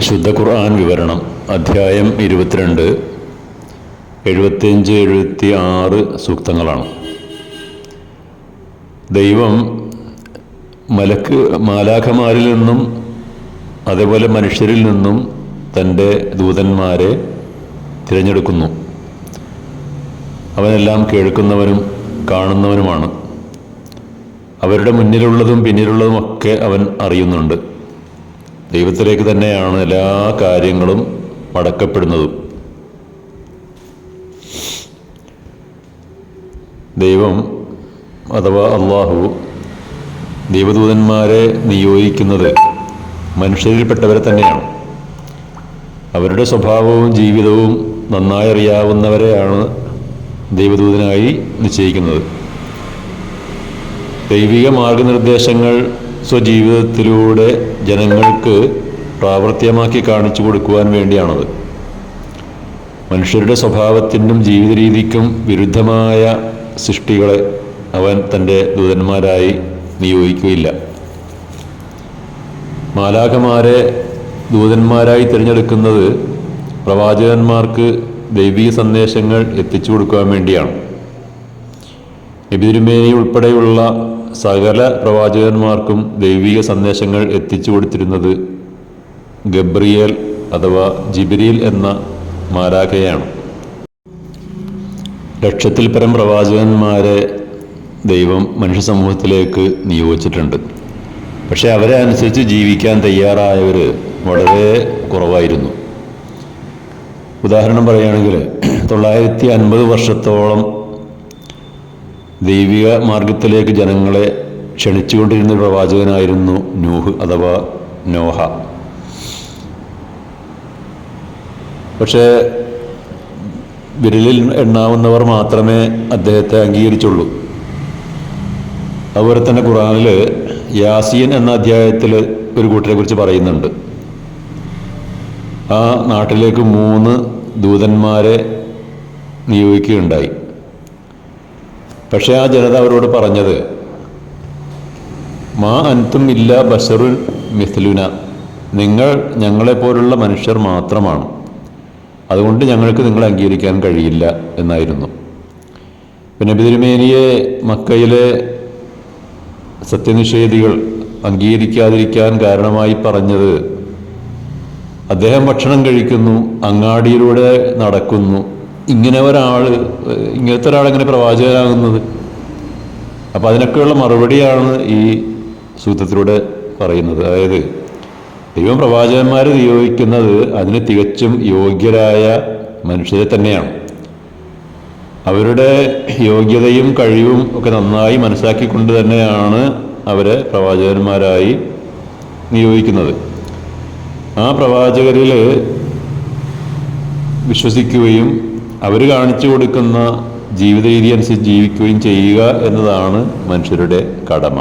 ശുദ്ധ ഖുർആൻ വിവരണം അധ്യായം ഇരുപത്തിരണ്ട് എഴുപത്തിയഞ്ച് എഴുപത്തി ആറ് സൂക്തങ്ങളാണ്. ദൈവം മലക്ക് മാലാഖമാരിൽ നിന്നും അതേപോലെ മനുഷ്യരിൽ നിന്നും തന്റെ ദൂതന്മാരെ തിരഞ്ഞെടുക്കുന്നു. അവനെല്ലാം കേൾക്കുന്നവനും കാണുന്നവനുമാണ്. അവരുടെ മുന്നിലുള്ളതും പിന്നിലുള്ളതുമൊക്കെ അവൻ അറിയുന്നുണ്ട്. ദൈവത്തിലേക്ക് തന്നെയാണ് എല്ലാ കാര്യങ്ങളും മടക്കപ്പെടുന്നതും. ദൈവം അഥവാ അള്ളാഹു ദൈവദൂതന്മാരെ നിയോഗിക്കുന്നത് മനുഷ്യരിൽപ്പെട്ടവരെ തന്നെയാണ്. അവരുടെ സ്വഭാവവും ജീവിതവും നന്നായി അറിയാവുന്നവരെയാണ് ദൈവദൂതനായി നിശ്ചയിക്കുന്നത്. ദൈവിക മാർഗനിർദ്ദേശങ്ങൾ സ്വജീവിതത്തിലൂടെ ജനങ്ങൾക്ക് പ്രാവർത്തികമാക്കി കാണിച്ചു കൊടുക്കുവാൻ വേണ്ടിയാണത്. മനുഷ്യരുടെ സ്വഭാവത്തിനും ജീവിത രീതിക്കും വിരുദ്ധമായ സൃഷ്ടികളെ അവൻ തന്റെ ദൂതന്മാരായി നിയോഗിക്കുകയില്ല. മാലാഖമാരെ ദൂതന്മാരായി തിരഞ്ഞെടുക്കുന്നത് പ്രവാചകന്മാർക്ക് ദൈവിക സന്ദേശങ്ങൾ എത്തിച്ചു കൊടുക്കുവാൻ വേണ്ടിയാണ്. നബിതിരുമേനി ഉൾപ്പെടെയുള്ള സകല പ്രവാചകന്മാർക്കും ദൈവിക സന്ദേശങ്ങൾ എത്തിച്ചു കൊടുത്തിരുന്നത് ഗബ്രിയേൽ അഥവാ ജിബിരിയിൽ എന്ന മാലാഖയാണ് ലക്ഷത്തിൽ പരം പ്രവാചകന്മാരെ ദൈവം മനുഷ്യ സമൂഹത്തിലേക്ക് നിയോഗിച്ചിട്ടുണ്ട്. പക്ഷേ അവരെ അനുസരിച്ച് ജീവിക്കാൻ തയ്യാറായവർ വളരെ കുറവായിരുന്നു. ഉദാഹരണം പറയുകയാണെങ്കിൽ തൊള്ളായിരത്തി അൻപത് വർഷത്തോളം ദൈവിക മാർഗത്തിലേക്ക് ജനങ്ങളെ ക്ഷണിച്ചുകൊണ്ടിരുന്ന പ്രവാചകനായിരുന്നു നൂഹ് അഥവാ നോഹ. പക്ഷേ വിരലിൽ എണ്ണാവുന്നവർ മാത്രമേ അദ്ദേഹത്തെ അംഗീകരിച്ചുള്ളൂ. അതുപോലെ തന്നെ ഖുറാനിൽ യാസീൻ എന്ന അധ്യായത്തിൽ ഒരു കൂട്ടരെ കുറിച്ച് പറയുന്നുണ്ട്. ആ നാട്ടിലേക്ക് മൂന്ന് ദൂതന്മാരെ നിയോഗിക്കുകയുണ്ടായി. പക്ഷേ ആ ജനത അവരോട് പറഞ്ഞത് മാ അൻതും ഇല്ല ബഷറുൽ മിഥ്ലുന നിങ്ങൾ ഞങ്ങളെപ്പോലുള്ള മനുഷ്യർ മാത്രമാണ്. അതുകൊണ്ട് ഞങ്ങൾക്ക് നിങ്ങളെ അംഗീകരിക്കാൻ കഴിയില്ല എന്നായിരുന്നു. പിന്നെ തിരുമേനിയെ മക്കയിലെ സത്യനിഷേധികൾ അംഗീകരിക്കാതിരിക്കാൻ കാരണമായി പറഞ്ഞത് അദ്ദേഹം ഭക്ഷണം കഴിക്കുന്നു അങ്ങാടിയിലൂടെ നടക്കുന്നു ഇങ്ങനെ ഒരാൾ ഇങ്ങനത്തെ ഒരാളെങ്ങനെ പ്രവാചകനാകുന്നത്? അപ്പം അതിനൊക്കെയുള്ള മറുപടിയാണ് ഈ സൂത്രത്തിലൂടെ പറയുന്നത്. അതായത് ദൈവം പ്രവാചകന്മാരെ നിയോഗിക്കുന്നത് അതിന് തികച്ചും യോഗ്യരായ മനുഷ്യരെ തന്നെയാണ്. അവരുടെ യോഗ്യതയും കഴിവും ഒക്കെ നന്നായി മനസ്സിലാക്കിക്കൊണ്ട് തന്നെയാണ് അവരെ പ്രവാചകന്മാരായി നിയോഗിക്കുന്നത്. ആ പ്രവാചകരിൽ വിശ്വസിക്കുകയും അവർ കാണിച്ചു കൊടുക്കുന്ന ജീവിത രീതി അനുസരിച്ച് ജീവിക്കുകയും ചെയ്യുക എന്നതാണ് മനുഷ്യരുടെ കടമ.